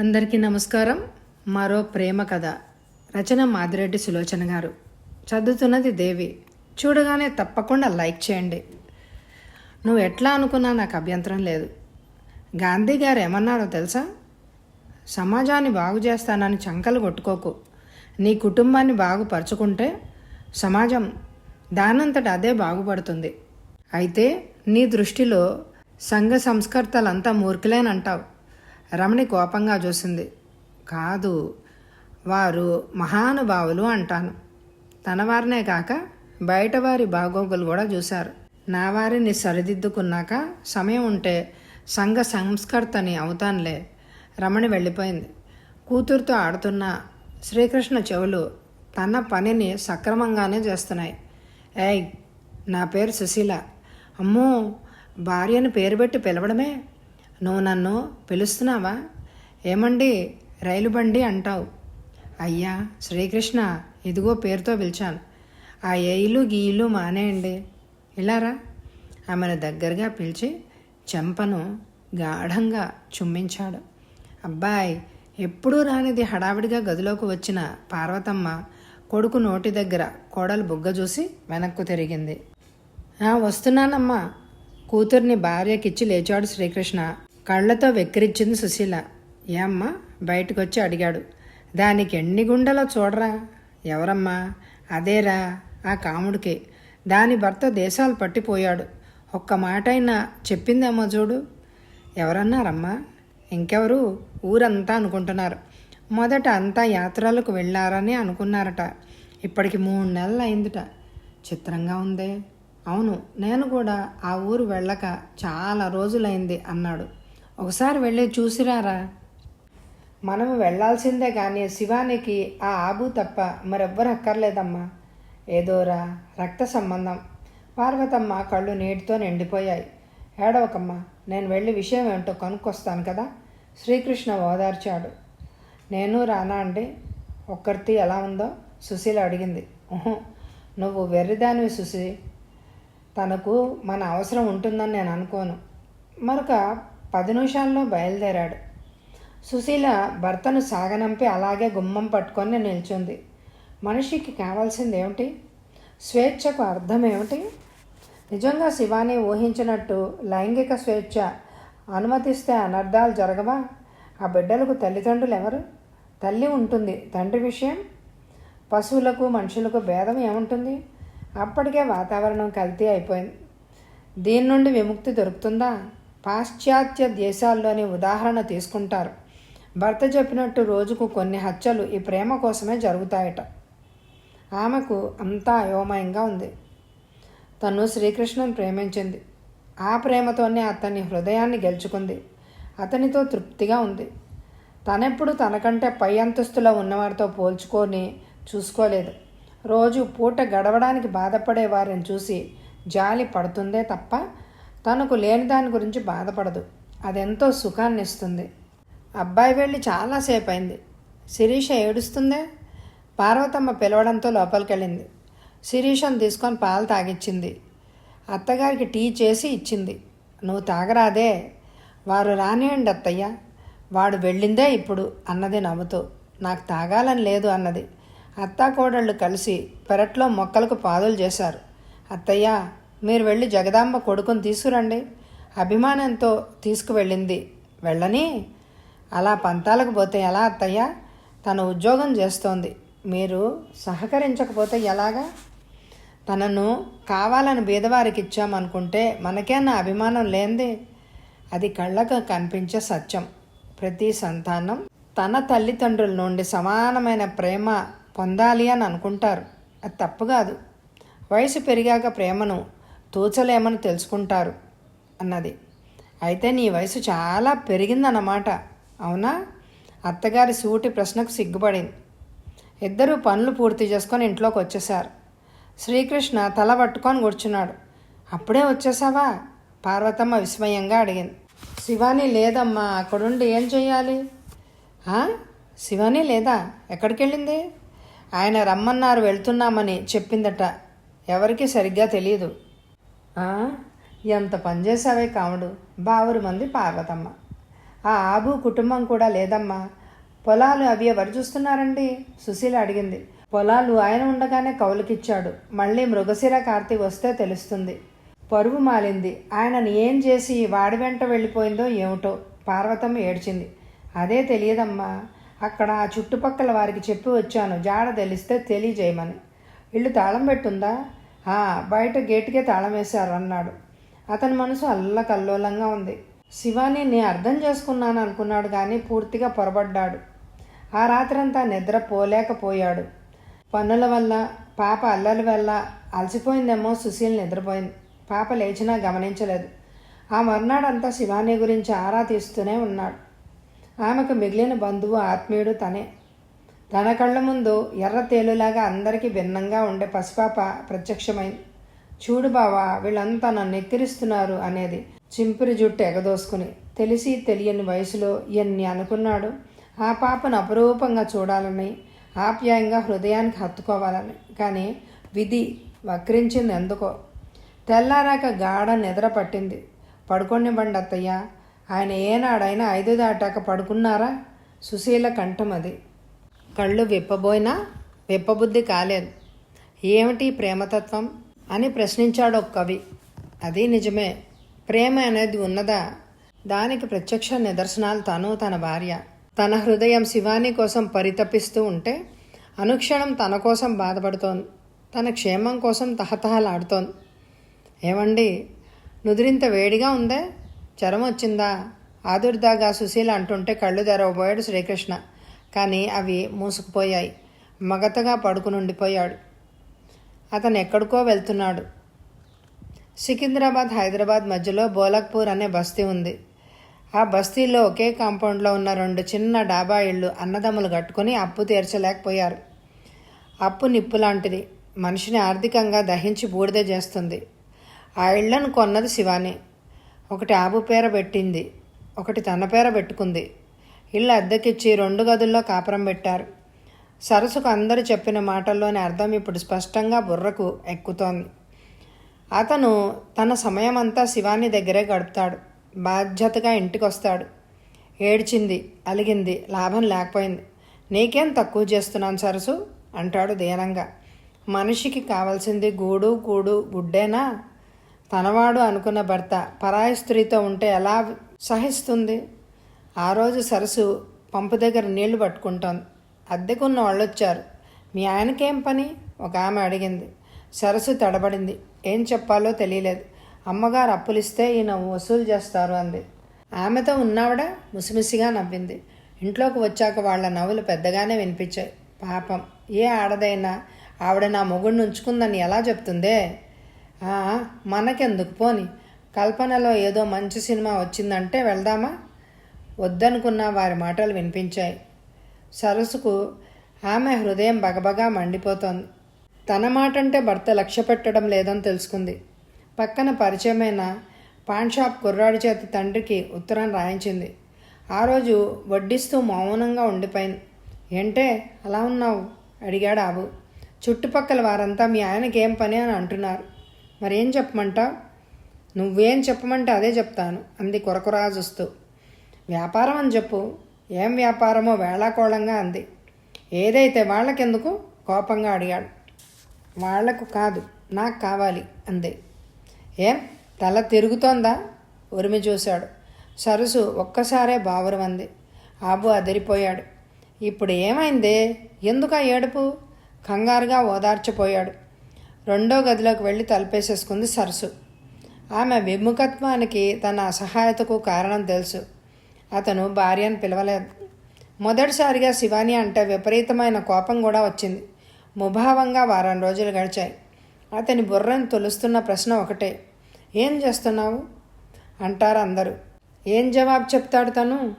అందరికీ నమస్కారం. మరో ప్రేమ కథ. రచన మాదిరెడ్డి సులోచన గారు. చదువుతున్నది దేవి. చూడగానే తప్పకుండా లైక్ చేయండి. నువ్వు ఎట్లా అనుకున్నా నాకు అభ్యంతరం లేదు. గాంధీ గారు ఏమన్నారో తెలుసా? సమాజాన్ని బాగు చేస్తానని చంకలు కొట్టుకోకు. నీ కుటుంబాన్ని బాగుపరుచుకుంటే సమాజం దానంతట అదే బాగుపడుతుంది. అయితే నీ దృష్టిలో సంఘ సంస్కర్తలంతా మూర్ఖులేనంటావు. రమణి కోపంగా చూసింది. కాదు వారు మహానుభావులు అంటాను. తన వారినే కాక బయట వారి బాగోగులు కూడా చూశారు. నా వారిని సరిదిద్దుకున్నాక సమయం ఉంటే సంఘ సంస్కర్తని అవుతానులే. రమణి వెళ్ళిపోయింది. కూతురుతో ఆడుతున్న శ్రీకృష్ణ చెవులు తన పనిని సక్రమంగానే చేస్తున్నాయి. ఏయ్ నా పేరు సుశీల. అమ్మో భార్యను పేరు పెట్టి పిలవడమే? నువ్వు నన్ను పిలుస్తున్నావా? ఏమండి? రైలు బండి అంటావు. అయ్యా శ్రీకృష్ణ ఇదిగో పేరుతో పిలిచాను. ఆ ఏయిలు గీయిలు మానేయండి. ఇలారా ఆమెను దగ్గరగా పిలిచి చెంపను గాఢంగా చుమ్మించాడు. అబ్బాయి ఎప్పుడూ రానిది హడావిడిగా గదిలోకి వచ్చిన పార్వతమ్మ కొడుకు నోటి దగ్గర కోడలు బుగ్గ చూసి వెనక్కు తిరిగింది. వస్తున్నానమ్మా. కూతుర్ని భార్యకిచ్చి లేచాడు శ్రీకృష్ణ. కళ్ళతో వెక్కిరించింది సుశీల. ఏమ్మా? బయటకు బయటకొచ్చి అడిగాడు. దానికి ఎన్ని గుండెలో చూడరా? ఎవరమ్మా? అదేరా? ఆ కాముడికి. దాని భర్త దేశాలు పట్టిపోయాడు. ఒక్క మాట అయినా చెప్పిందేమో చూడు. ఎవరన్నారమ్మా? ఇంకెవరు? ఊరంతా అనుకుంటున్నారు. మొదట అంతా యాత్రలకు వెళ్ళారని అనుకున్నారట. ఇప్పటికి మూడు నెలలు అయిందిట చిత్రంగా ఉందే. అవును నేను కూడా ఆ ఊరు వెళ్ళక చాలా రోజులైంది అన్నాడు. ఒకసారి వెళ్ళి చూసిరారా? మనం వెళ్ళాల్సిందే కానీ శివానికి ఆ ఆబు తప్ప మరెవ్వరు అక్కర్లేదమ్మా. ఏదోరా రక్త సంబంధం. పార్వతమ్మ కళ్ళు నీటితో నిండిపోయాయి. ఏడవకమ్మా నేను వెళ్ళి విషయం ఏంటో కనుక్కొస్తాను కదా? శ్రీకృష్ణ ఓదార్చాడు. నేను రానా అండి? ఒక్కరితి ఎలా ఉందో? సుశీల అడిగింది. "ఉహు, నువ్వు వెర్రిదానివి సుశీ. తనకు మన అవసరం ఉంటుందని నేను అనుకోను. మరొక పది నిమిషాల్లో బయలుదేరాడు. సుశీల భర్తను సాగనంపి అలాగే గుమ్మం పట్టుకొని నిల్చుంది. మనిషికి కావాల్సింది ఏమిటి స్వేచ్ఛకు అర్థం ఏమిటి నిజంగా శివాని ఊహించినట్టు లైంగిక స్వేచ్ఛ అనుమతిస్తే అనర్థాలు జరగవా? ఆ బిడ్డలకు తల్లిదండ్రులు ఎవరు తల్లి ఉంటుంది. తండ్రి విషయం? పశువులకు మనుషులకు భేదం ఏముంటుంది? అప్పటికే వాతావరణం కల్తీ అయిపోయింది. దీని నుండి విముక్తి దొరుకుతుందా? పాశ్చాత్య దేశాల్లోని ఉదాహరణ తీసుకుంటారు. భర్త చెప్పినట్టు రోజుకు కొన్ని హత్యలు ఈ ప్రేమ కోసమే జరుగుతాయట. ఆమెకు అంతా అయోమయంగా ఉంది. తను శ్రీకృష్ణను ప్రేమించింది. ఆ ప్రేమతోనే అతని హృదయాన్ని గెలుచుకుంది. అతనితో తృప్తిగా ఉంది. తనెప్పుడు తనకంటే పై అంతస్తులో ఉన్నవారితో పోల్చుకొని చూసుకోలేదు. రోజు పూట గడవడానికి బాధపడే వారిని చూసి జాలి పడుతుందే తప్ప తనకు లేని దాని గురించి బాధపడదు. అదెంతో సుఖాన్ని ఇస్తుంది అబ్బాయి వెళ్ళి చాలాసేపు అయింది శిరీష ఏడుస్తుందే? పార్వతమ్మ పిలవడంతో లోపలికెళ్ళింది. శిరీషను తీసుకొని పాలు తాగిచ్చింది. అత్తగారికి టీ చేసి ఇచ్చింది. నువ్వు తాగరాదే. వారు రానియండి అత్తయ్య. వాడు వెళ్ళిందే ఇప్పుడు అన్నది నవ్వుతూ. నాకు తాగాలని లేదు అన్నది. అత్తాకోడళ్ళు కలిసి పెరట్లో మొక్కలకు పాదులు చేశారు. అత్తయ్య మీరు వెళ్ళి జగదాంబ కొడుకుని తీసుకురండి. అభిమానంతో తీసుకువెళ్ళింది. వెళ్ళని? అలా పంతాలకు పోతే ఎలా అత్తయ్య? తన ఉద్యోగం చేస్తోంది. మీరు సహకరించకపోతే ఎలాగా? తనను కావాలని బీదవారికి ఇచ్చామనుకుంటే మనకేనా అభిమానం లేనిది అది కళ్ళకు కనిపించే సత్యం. ప్రతి సంతానం తన తల్లిదండ్రుల నుండి సమానమైన ప్రేమ పొందాలి అని అనుకుంటారు. అది తప్పు కాదు. వయసు పెరిగాక ప్రేమను తూచలేమని తెలుసుకుంటారు అన్నది. అయితే నీ వయసు చాలా పెరిగిందన్నమాట. అవునా? అత్తగారి సూటి ప్రశ్నకు సిగ్గుపడింది. ఇద్దరూ పనులు పూర్తి చేసుకొని ఇంట్లోకి వచ్చేశారు. శ్రీకృష్ణ తల పట్టుకొని కూర్చున్నాడు. అప్పుడే వచ్చేసావా పార్వతమ్మ విస్మయంగా అడిగింది. శివాని లేదమ్మా అక్కడుండి ఏం చెయ్యాలి? "ఆ? శివాని లేదా? ఎక్కడికి వెళ్ళింది ఆయన రమ్మన్నారు వెళ్తున్నామని చెప్పిందట. ఎవరికీ సరిగ్గా తెలియదు ఎంత ఎంత పనిచేసావే కాముడు? బావురు మంది పార్వతమ్మ. ఆ ఆబు కుటుంబం కూడా లేదమ్మా. పొలాలు అవి ఎవరు చూస్తున్నారండి? సుశీల అడిగింది. పొలాలు ఆయన ఉండగానే కౌలుకిచ్చాడు. మళ్ళీ మృగశిర కార్తీ వస్తే తెలుస్తుంది. పరువు మాలింది. ఆయనని ఏం చేసి వాడి వెంట వెళ్ళిపోయిందో ఏమిటో పార్వతమ్మ ఏడ్చింది. అదే తెలియదమ్మా. అక్కడ ఆ చుట్టుపక్కల వారికి చెప్పి వచ్చాను. జాడ తెలిస్తే తెలియజేయమని. ఇల్లు తాళం పెట్టుందా? బయట గేటుకే తాళం వేశారు అన్నాడు. అతని మనసు అల్లకల్లోలంగా ఉంది. శివాని నేను అర్థం చేసుకున్నాను అనుకున్నాడు కానీ పూర్తిగా పొరబడ్డాడు. ఆ రాత్రంతా నిద్ర పోలేకపోయాడు. పనుల వల్ల పాప అల్లల వల్ల అలసిపోయిందేమో సుశీల్ నిద్రపోయింది. పాప లేచినా గమనించలేదు. ఆ మర్నాడంతా శివాని గురించి ఆరా తీస్తూనే ఉన్నాడు. ఆమెకు మిగిలిన బంధువు ఆత్మీయుడు తనే. తన కళ్ళ ముందు ఎర్ర తేలులాగా అందరికీ భిన్నంగా ఉండే పసిపాప ప్రత్యక్షమైంది చూడు బావా వీళ్ళంతా నన్ను ఎక్కిరిస్తున్నారు అనేది చింపిరి జుట్టు ఎగదోసుకుని తెలిసి తెలియని వయసులో ఎన్ని అనుకున్నాడు. ఆ పాపను అపురూపంగా చూడాలని ఆప్యాయంగా హృదయానికి హత్తుకోవాలని. కానీ విధి వక్రించింది ఎందుకో? తెల్లారాక గాఢ నిద్ర పట్టింది. పడుకోనివ్వండి అత్తయ్య ఆయన ఏనాడైనా ఐదు దాటాక పడుకున్నారా సుశీల కంఠం అది. కళ్ళు విప్పబోయినా విప్పబుద్ధి కాలేదు. ఏమిటి ప్రేమతత్వం? అని ప్రశ్నించాడు ఒక కవి. అది నిజమే. ప్రేమ అనేది ఉన్నదా? దానికి ప్రత్యక్ష నిదర్శనాలు తను తన భార్య. తన హృదయం శివాని కోసం పరితపిస్తూ ఉంటే అనుక్షణం తన కోసం బాధపడుతోంది. తన క్షేమం కోసం తహతహలాడుతోంది. ఏమండి నుదిరింత వేడిగా ఉందే? జ్వరం వచ్చిందా ఆదుర్దాగా సుశీల అంటుంటే కళ్ళు తెరవబోయాడు శ్రీకృష్ణ. కానీ అవి మూసుకుపోయాయి. మగతగా పడుకుని ఉండిపోయాడు. అతను ఎక్కడికో వెళ్తున్నాడు. సికింద్రాబాద్ హైదరాబాద్ మధ్యలో బోలక్పూర్ అనే బస్తీ ఉంది. ఆ బస్తీలో ఒకే కాంపౌండ్లో ఉన్న రెండు చిన్న డాబా ఇళ్ళు అన్నదమ్ములు కట్టుకొని అప్పు తీర్చలేకపోయారు. అప్పు నిప్పు లాంటిది. మనిషిని ఆర్థికంగా దహించి బూడిద చేస్తుంది. ఆ ఇళ్ళను కొన్నది శివాని. ఒకటి ఆబు పేర పెట్టింది. ఒకటి తన పేర పెట్టుకుంది. ఇల్లు అద్దెకిచ్చి రెండు గదుల్లో కాపురం పెట్టారు. సరసుకు అందరు చెప్పిన మాటల్లోని అర్థం ఇప్పుడు స్పష్టంగా బుర్రకు ఎక్కుతోంది. అతను తన సమయం అంతా శివాని దగ్గరే గడుపుతాడు. బాధ్యతగా ఇంటికి వస్తాడు ఏడ్చింది అలిగింది లాభం లేకపోయింది. నీకేం తక్కువ చేస్తున్నాను సరసు అంటాడు దీనంగా. మనిషికి కావాల్సింది గూడు కూడు గుడ్డేనా? తనవాడు అనుకున్న భర్త పరాయి స్త్రీతో ఉంటే ఎలా సహిస్తుంది? ఆ రోజు సరస్సు పంపు దగ్గర నీళ్ళు పట్టుకుంటోంది. అద్దెకున్న వాళ్ళు వచ్చారు మీ ఆయనకేం పని? ఒక ఆమె అడిగింది. సరస్సు తడబడింది. ఏం చెప్పాలో తెలియలేదు. అమ్మగారు అప్పులిస్తే ఈయన వసూలు చేస్తారు అంది. ఆమెతో ఉన్నావిడ ముసిమిసిగా నవ్వింది. ఇంట్లోకి వచ్చాక వాళ్ళ నవ్వులు పెద్దగానే వినిపించాయి. పాపం ఏ ఆడదైనా ఆవిడ నా మొగుడిని ఉంచుకుందని ఎలా చెప్తుందే? "ఆ, మనకెందుకు పోని. కల్పనలో ఏదో మంచి సినిమా వచ్చిందంటే వెళ్దామా? వద్దనుకున్న వారి మాటలు వినిపించాయి. సరస్సుకు ఆమె హృదయం బగబగా మండిపోతోంది. తన మాట అంటే భర్త లక్ష్య పెట్టడం లేదని తెలుసుకుంది. పక్కన పరిచయమైన పాన్ షాప్ కుర్రాడి చేతి తండ్రికి ఉత్తరం రాయించింది. ఆ రోజు వడ్డిస్తూ మౌనంగా ఉండిపోయింది. ఏంటే అలా ఉన్నావు? అడిగాడు ఆబు. చుట్టుపక్కల వారంతా మీ ఆయనకి ఏం పని అని అంటున్నారు. మరేం చెప్పమంటావు? నువ్వేం చెప్పమంటే అదే చెప్తాను అంది కొరకురా వస్తూ వ్యాపారం అని చెప్పు. ఏం వ్యాపారమో వేళాకోళంగా అంది. ఏదైతే వాళ్ళకెందుకు? కోపంగా అడిగాడు. వాళ్ళకు కాదు నాకు కావాలి అంది. ఏం? తల తిరుగుతోందా? ఉరిమి చూశాడు. సరసు ఒక్కసారే బావురమంది ఆబు అదిరిపోయాడు. ఇప్పుడు ఏమైందే? ఎందుకు ఆ ఏడుపు? కంగారుగా ఓదార్చిపోయాడు. రెండో గదిలోకి వెళ్ళి తలపేసేసుకుంది సరసు. ఆమె విముఖత్వానికి తన అసహాయతకు కారణం తెలుసు. అతను భార్యను పిలవలేదు. మొదటిసారిగా శివాని అంటే విపరీతమైన కోపం కూడా వచ్చింది. ముభావంగా వారం రోజులు గడిచాయి. అతని బుర్రను తొలుస్తున్న ప్రశ్న ఒకటే. ఏం చేస్తున్నావు? అంటారు అందరూ. ఏం జవాబు చెప్తాడు తను?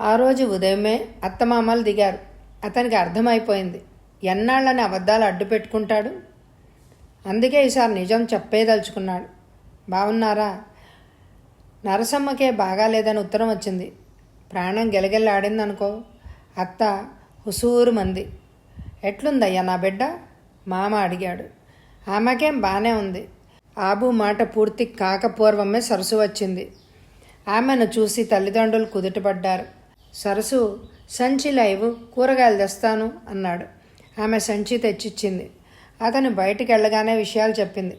ఆ రోజు ఉదయమే అత్తమామలు దిగారు. అతనికి అర్థమైపోయింది. ఎన్నాళ్ళని అబద్ధాలు అడ్డు పెట్టుకుంటాడు? అందుకే ఈసారి నిజం చెప్పేదలుచుకున్నాడు. బాగున్నారా నరసమ్మకే బాగాలేదని ఉత్తరం వచ్చింది. ప్రాణం గెలగెల్లాడిందనుకో. అత్త హుసూరు మంది. ఎట్లుందయ్యా నా బిడ్డ? మామ అడిగాడు. ఆమెకేం బాగానే ఉంది. ఆబు మాట పూర్తి కాకపూర్వమే సరసు వచ్చింది. ఆమెను చూసి తల్లిదండ్రులు కుదుటపడ్డారు. సరసు సంచి లైవ్ కూరగాయలు తెస్తాను అన్నాడు. ఆమె సంచి తెచ్చిచ్చింది. అతను బయటికి వెళ్ళగానే విషయాలు చెప్పింది.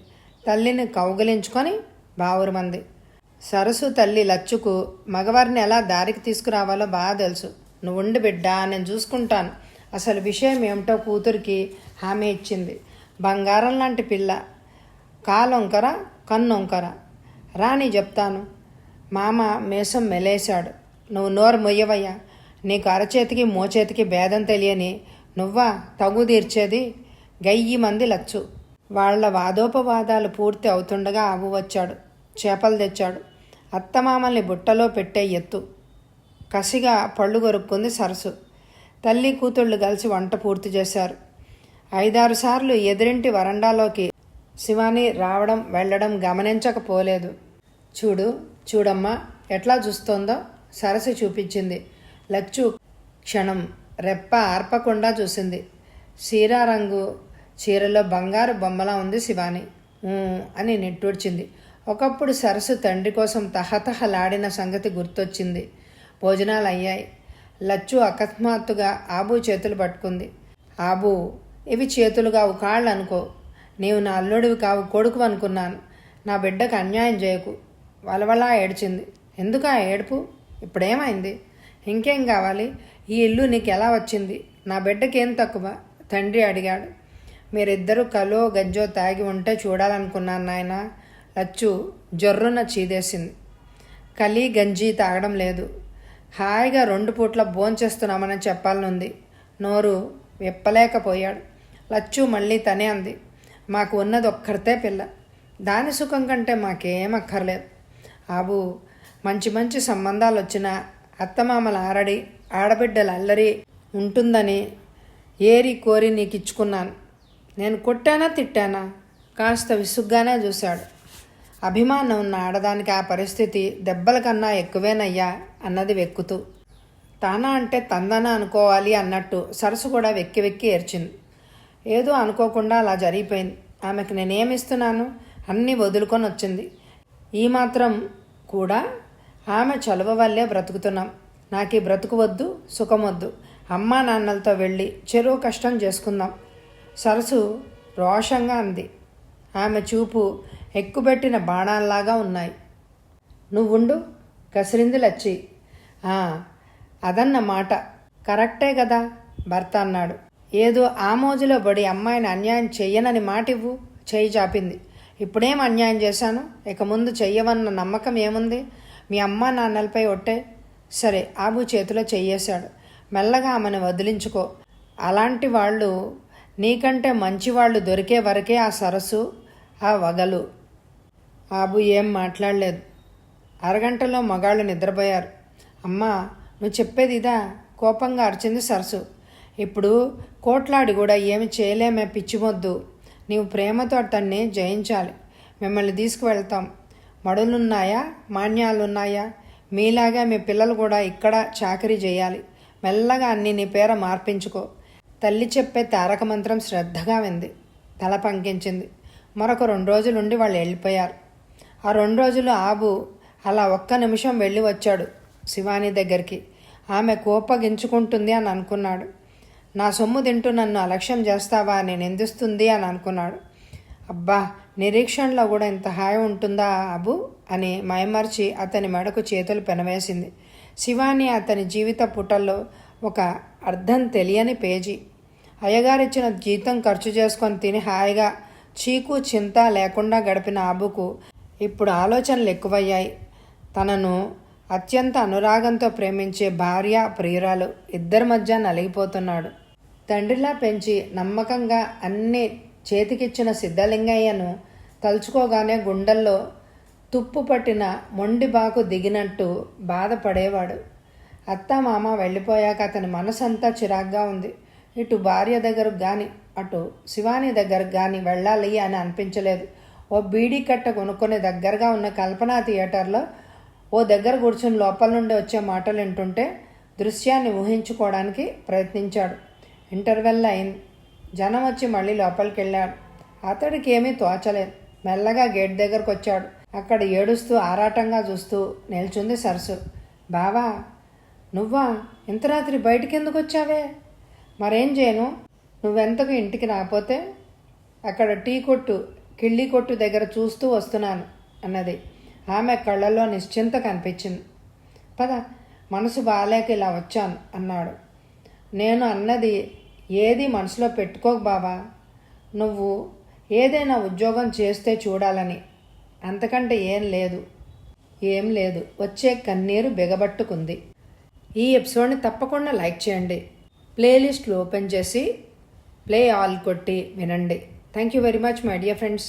తల్లిని కౌగిలించుకొని బావురుమంది సరసు తల్లి లచ్చుకు మగవారిని ఎలా దారికి తీసుకురావాలో బాగా తెలుసు. నువ్వు ఉండి బిడ్డ నేను చూసుకుంటాను. అసలు విషయం ఏమిటో కూతురికి హామీ ఇచ్చింది. బంగారం లాంటి పిల్ల. కాలొంకర కన్నొంకర. రాని చెప్తాను. మామ మేసం మెలేశాడు. నువ్వు నోరు మొయ్యవయ్యా. నీకు అరచేతికి మోచేతికి భేదం తెలియని నువ్వా తగు తీర్చేది? గయ్యి మంది లచ్చు. వాళ్ళ వాదోపవాదాలు పూర్తి అవుతుండగా ఆవు వచ్చాడు. చేపలు తెచ్చాడు. అత్తమామల్ని బుట్టలో పెట్టే ఎత్తు. కసిగా పళ్ళు గొరుక్కుంది సరసు. తల్లి కూతుళ్ళు కలిసి వంట పూర్తి చేశారు. ఐదారు సార్లు ఎదురింటి వరండాలోకి శివాని రావడం వెళ్ళడం గమనించకపోలేదు. చూడు చూడమ్మా ఎట్లా చూస్తోందో సరస్సు చూపించింది. లచ్చు క్షణం రెప్ప ఆర్పకుండా చూసింది. సీరా రంగు చీరలో బంగారు బొమ్మలా ఉంది శివాని. అని నిట్టూడ్చింది ఒకప్పుడు సరస్సు తండ్రి కోసం తహతహలాడిన సంగతి గుర్తొచ్చింది. భోజనాలు అయ్యాయి లచ్చు అకస్మాత్తుగా ఆబు చేతులు పట్టుకుంది. ఆబు ఇవి చేతులు కావు కాళ్ళు అనుకో. నీవు నా అల్లుడివి కావు కొడుకు అనుకున్నాను. నా బిడ్డకు అన్యాయం చేయకు. వలవలా ఏడ్చింది. ఎందుకు ఆ ఏడుపు? ఇప్పుడేమైంది? ఇంకేం కావాలి? ఈ ఇల్లు నీకు ఎలా వచ్చింది? నా బిడ్డకేం తక్కువ? తండ్రి అడిగాడు. మీరిద్దరూ కలో గజ్జో తాగి ఉంటే చూడాలనుకున్నాను నాయనా. లచ్చు జొర్రున చీదేసింది. కలి గంజి తాగడం లేదు. హాయిగా రెండు పూట్ల భోంచేస్తున్నామని చెప్పాలనుంది. నోరు విప్పలేకపోయాడు. లచ్చు మళ్ళీ తనే అంది. మాకు ఉన్నది ఒక్కరితే పిల్ల. దాని సుఖం కంటే మాకేం అక్కర్లేదు. ఆబు మంచి మంచి సంబంధాలు వచ్చినా అత్తమామల ఆరడి ఆడబిడ్డల అల్లరి ఉంటుందని ఏరి కోరి నీకు ఇచ్చుకున్నాను నేను కొట్టానా తిట్టానా? కాస్త విసుగ్గానే చూశాడు. అభిమానం ఉన్న ఆడదానికి ఆ పరిస్థితి దెబ్బల కన్నా ఎక్కువేనయ్యా అన్నది వెక్కుతూ. తానా అంటే తందన అనుకోవాలి అన్నట్టు సరస్సు కూడా వెక్కి వెక్కి ఏర్చింది ఏదో అనుకోకుండా అలా జరిగిపోయింది. ఆమెకు నేనేమిస్తున్నాను? అన్నీ వదులుకొని వచ్చింది. ఈ మాత్రం కూడా ఆమె చలువ వల్లే బ్రతుకుతున్నాం. నాకు ఈ బ్రతుకు వద్దు సుఖం వద్దు. అమ్మా నాన్నలతో వెళ్ళి చెరువు కష్టం చేసుకుందాం. సరసు రోషంగా అంది. ఆమె చూపు ఎక్కుబెట్టిన బాణాల్లాగా ఉన్నాయి. నువ్వుండు కసిరింది లచ్చి అదన్న మాట. కరెక్టే కదా భర్త అన్నాడు. ఏదో ఆ మోజులో పడి అమ్మాయిని అన్యాయం చెయ్యనని మాట ఇవ్వు చెయ్యి చాపింది. ఇప్పుడేం అన్యాయం చేశాను? ఇక ముందు చెయ్యవన్న నమ్మకం ఏముంది? మీ అమ్మ నాన్నలపై ఒట్టే. సరే ఆబు చేతిలో చెయ్యేశాడు. మెల్లగా ఆమెను వదిలించుకో. అలాంటి వాళ్ళు నీకంటే మంచివాళ్ళు దొరికే వరకే ఆ సరస్సు ఆ వగలు. బాబు ఏం మాట్లాడలేదు. అరగంటలో మగాళ్ళు నిద్రపోయారు. అమ్మా నువ్వు చెప్పేది ఇదా? కోపంగా అరిచింది సరసు. ఇప్పుడు కోట్లాడి కూడా ఏమి చేయలేమే పిచ్చిమొద్దు. నీవు ప్రేమతో అతన్ని జయించాలి. మిమ్మల్ని తీసుకువెళ్తాం. మడులున్నాయా? మాన్యాలున్నాయా? మీలాగా మీ పిల్లలు కూడా ఇక్కడ చాకరీ చేయాలి. మెల్లగా అన్ని నీ పేర మార్పించుకో. తల్లి చెప్పే తారక మంత్రం శ్రద్ధగా వింది. తల పంకించింది. మరొక రెండు రోజులుండి వాళ్ళు వెళ్ళిపోయారు. ఆ రెండు రోజులు ఆబు అలా ఒక్క నిమిషం వెళ్ళి వచ్చాడు శివాని దగ్గరికి. ఆమె కోపగించుకుంటుంది అని అనుకున్నాడు. నా సొమ్ము తింటూ నన్ను అలక్ష్యం చేస్తావా? అని నిందిస్తుంది అని అనుకున్నాడు. అబ్బా నిరీక్షణలో కూడా ఇంత హాయి ఉంటుందా అబు అని మైమర్చి అతని మెడకు చేతులు పెనవేసింది. శివాని అతని జీవిత పుటల్లో ఒక అర్థం తెలియని పేజీ. అయ్యగారిచ్చిన జీతం ఖర్చు చేసుకొని తిని హాయిగా చీకు చింత లేకుండా గడిపిన అబుకు ఇప్పుడు ఆలోచనలు ఎక్కువయ్యాయి. తనను అత్యంత అనురాగంతో ప్రేమించే భార్య ప్రియురాలు ఇద్దరి మధ్య నలిగిపోతున్నాడు. తండ్రిలా పెంచి నమ్మకంగా అన్ని చేతికిచ్చిన సిద్ధలింగయ్యను తలుచుకోగానే గుండెల్లో తుప్పు పట్టిన మొండి బాకు దిగినట్టు బాధపడేవాడు. అత్త మామ వెళ్ళిపోయాక అతని మనసంతా చిరాగ్గా ఉంది. ఇటు భార్య దగ్గరకు కానీ అటు శివాని దగ్గరకు కానీ వెళ్ళాలి అని అనిపించలేదు. ఓ బీడీ కట్ట కొనుక్కునే దగ్గరగా ఉన్న కల్పనా థియేటర్లో ఓ దగ్గర కూర్చుని లోపల నుండి వచ్చే మాటలు వింటుంటే దృశ్యాన్ని ఊహించుకోవడానికి ప్రయత్నించాడు. ఇంటర్వెల్ అయింది. జనం వచ్చి మళ్ళీ లోపలికి వెళ్ళాడు అతడికి ఏమీ తోచలేదు. మెల్లగా గేట్ దగ్గరకు వచ్చాడు. అక్కడ ఏడుస్తూ ఆరాటంగా చూస్తూ నిల్చుంది సరసు బావా నువ్వా? ఇంత రాత్రి బయటికి ఎందుకు వచ్చావే? మరేం చేయను? నువ్వెంతకు ఇంటికి రాకపోతే అక్కడ టీ కొట్టు. కిళ్ళి కొట్టు దగ్గర చూస్తూ వస్తున్నాను అన్నది. ఆమె కళ్ళల్లో నిశ్చింత కనిపించింది. పద మనసు బాగాలేక ఇలా వచ్చాను అన్నాడు. నేను అన్నది ఏది మనసులో పెట్టుకోకు బాబా నువ్వు ఏదైనా ఉద్యోగం చేస్తే చూడాలని. అంతకంటే ఏం లేదు. ఏం లేదు. వచ్చే కన్నీరు బిగబట్టుకుంది. ఈ ఎపిసోడ్ని తప్పకుండా లైక్ చేయండి. ప్లేలిస్ట్లు ఓపెన్ చేసి ప్లే ఆల్ కొట్టి వినండి. Thank you very much my dear friends